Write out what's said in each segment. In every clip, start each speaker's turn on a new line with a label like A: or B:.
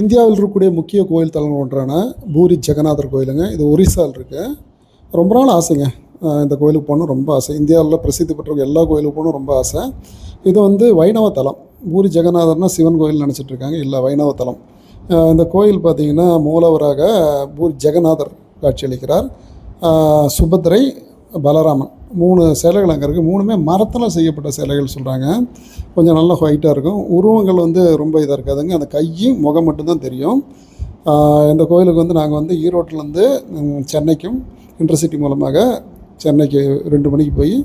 A: இந்தியாவில் இருக்கக்கூடிய முக்கிய கோயில் தலங்கள் ஒன்றான பூரி ஜெகநாதர் கோயிலுங்க. இது ஒரிசாவில் இருக்குது ரொம்ப நாள் ஆசைங்க. இந்த கோயிலுக்கு போகணும் ரொம்ப ஆசை. இந்தியாவில் பிரசித்தி பெற்றவங்க எல்லா கோயிலுக்கு போகணும் ரொம்ப ஆசை. இது வந்து வைணவ தலம். பூரி ஜெகநாதர்னா சிவன் கோயில் நினச்சிட்டு இருக்காங்க. இல்லை வைணவ தலம். இந்த கோயில் பார்த்தீங்கன்னா மூலவராக பூரி ஜெகநாதர் காட்சியளிக்கிறார். சுபத்ரை பலராமன். மூணு சிலைகள் அங்கே இருக்குது மூணுமே மரத்தில் செய்யப்பட்ட சிலைகள் சொல்கிறாங்க கொஞ்சம் நல்லா ஒயிட்டாக இருக்கும். உருவங்கள் வந்து ரொம்ப இதாக இருக்காதுங்க. அந்த கையும் முகம் மட்டும்தான் தெரியும். இந்த கோயிலுக்கு வந்து நாங்கள் வந்து ஈரோட்டிலேருந்து சென்னைக்கும் இன்டர்சிட்டி மூலமாக சென்னைக்கு ரெண்டு மணிக்கு போய்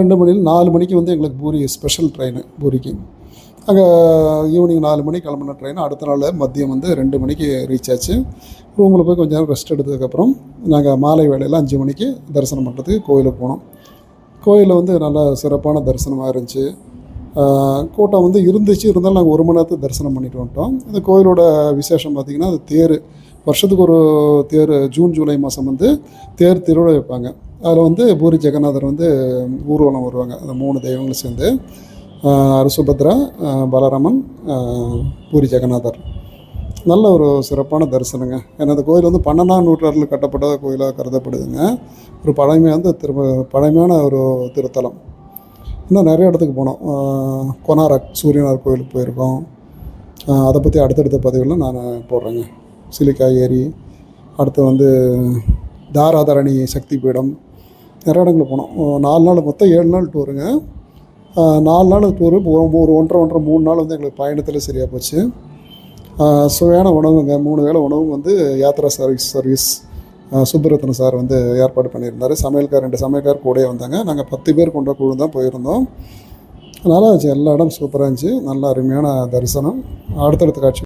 A: ரெண்டு மணியில் நாலு மணிக்கு வந்து எங்களுக்கு பூரி ஸ்பெஷல் ட்ரெயின் பூரிக்கு. அங்கே ஈவினிங் நாலு மணிக்கு கிளம்புன ட்ரெயின் அடுத்த நாள் மதியம் வந்து ரெண்டு மணிக்கு ரீச் ஆச்சு. ரூமில் போய் கொஞ்சம் நேரம் ரெஸ்ட் எடுத்ததுக்கப்புறம் நாங்கள் மாலை வேலையில் அஞ்சு மணிக்கு தரிசனம் பண்ணுறதுக்கு கோயிலுக்கு போனோம். கோயிலில் வந்து நல்லா சிறப்பான தரிசனமாக இருந்துச்சு. கூட்டம் வந்து இருந்துச்சு. இருந்தாலும் நாங்கள் ஒரு மணி நேரத்துக்கு தரிசனம் பண்ணிட்டு வந்துட்டோம். இந்த கோயிலோட விசேஷம் பார்த்திங்கன்னா அது தேர். வருஷத்துக்கு ஒரு தேர் ஜூன் ஜூலை மாதம் வந்து தேர் திருவிழா வைப்பாங்க. அதில் வந்து பூரி ஜெகநாதர் வந்து ஊர்வலம் வருவாங்க. அந்த மூணு தெய்வங்களும் சேர்ந்து. அருசுபத்ரா பலராமன் பூரி ஜெகநாதர். நல்ல ஒரு சிறப்பான தரிசனங்க. ஏன்னா அந்த கோயில் வந்து பன்னெண்டாம் நூற்றாண்டில் கட்டப்பட்ட கோயிலாக கருதப்படுதுங்க. ஒரு பழமையான திரும்ப பழமையான ஒரு திருத்தலம். இன்னும் நிறைய இடத்துக்கு போனோம். கொனாரக் சூரியனார் கோயிலுக்கு போயிருக்கோம். அதை பற்றி அடுத்தடுத்த பதிவில் நான் போடுறேங்க. சிலிக்கா ஏரி அடுத்து வந்து தாராதரணி சக்தி பீடம் நிறைய இடங்களுக்கு போனோம். நாலு நாள் மொத்தம் ஏழு நாள் டூருங்க நாலு நாள் டூரு ஒரு ஒன்றரை ஒன்றரை மூணு நாள் வந்து எங்களுக்கு பயணத்தில் சரியாக போச்சு. சுவையான உணவுங்க. மூணு வேளை உணவும் வந்து யாத்ரா சர்வீஸ் சர்வீஸ் ஆஹ் சார் வந்து ஏற்பாடு பண்ணியிருந்தார். சமையல்கார் ரெண்டு சமையல்கார் கூடயே வந்தாங்க. நாங்கள் பத்து பேர் கொண்ட குழு தான் போயிருந்தோம். நல்லா இருந்துச்சு. எல்லா இடம் சூப்பராக இருந்துச்சு. நல்ல அருமையான தரிசனம். அடுத்தடுத்த காட்சி